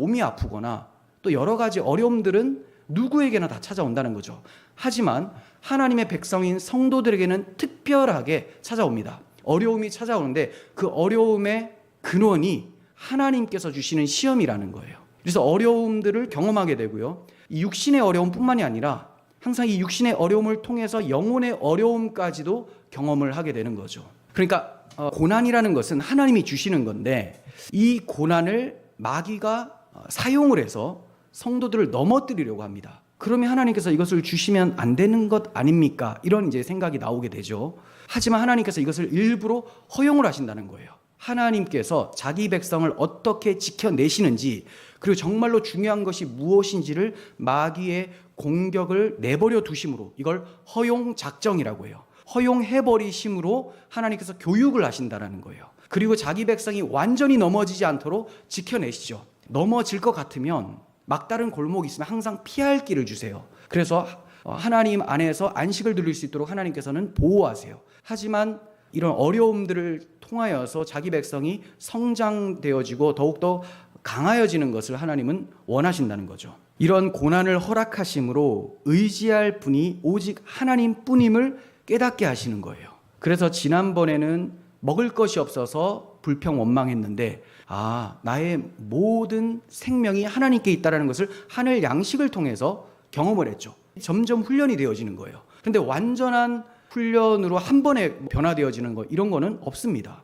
몸이 아프거나 또 여러 가지 어려움들은 누구에게나 다 찾아온다는 거죠. 하지만 하나님의 백성인 성도들에게는 특별하게 찾아옵니다. 어려움이 찾아오는데 그 어려움의 근원이 하나님께서 주시는 시험이라는 거예요. 그래서 어려움들을 경험하게 되고요. 이 육신의 어려움뿐만이 아니라 항상 이 육신의 어려움을 통해서 영혼의 어려움까지도 경험을 하게 되는 거죠. 그러니까 어, 고난이라는 것은 하나님이 주시는 건데 이 고난을 마귀가 어, 사용을 해서 성도들을 넘어뜨리려고 합니다. 그러면 하나님께서 이것을 주시면 안 되는 것 아닙니까? 이런 이제 생각이 나오게 되죠. 하지만 하나님께서 이것을 일부러 허용을 하신다는 거예요. 하나님께서 자기 백성을 어떻게 지켜내시는지 그리고 정말로 중요한 것이 무엇인지를 마귀의 공격을 내버려 두심으로 이걸 허용 작정이라고 해요. 허용해 버리심으로 하나님께서 교육을 하신다라는 거예요. 그리고 자기 백성이 완전히 넘어지지 않도록 지켜내시죠. 넘어질 것 같으면 막다른 골목이 있으면 항상 피할 길을 주세요. 그래서 하나님 안에서 안식을 누릴 수 있도록 하나님께서는 보호하세요. 하지만 이런 어려움들을 통하여서 자기 백성이 성장되어지고 더욱더 강하여지는 것을 하나님은 원하신다는 거죠. 이런 고난을 허락하심으로 의지할 분이 오직 하나님 뿐임을 깨닫게 하시는 거예요. 그래서 지난번에는 먹을 것이 없어서 불평 원망했는데 아, 나의 모든 생명이 하나님께 있다라는 것을 하늘 양식을 통해서 경험을 했죠. 점점 훈련이 되어지는 거예요. 근데 완전한 훈련으로 한 번에 변화되어지는 거 이런 거는 없습니다.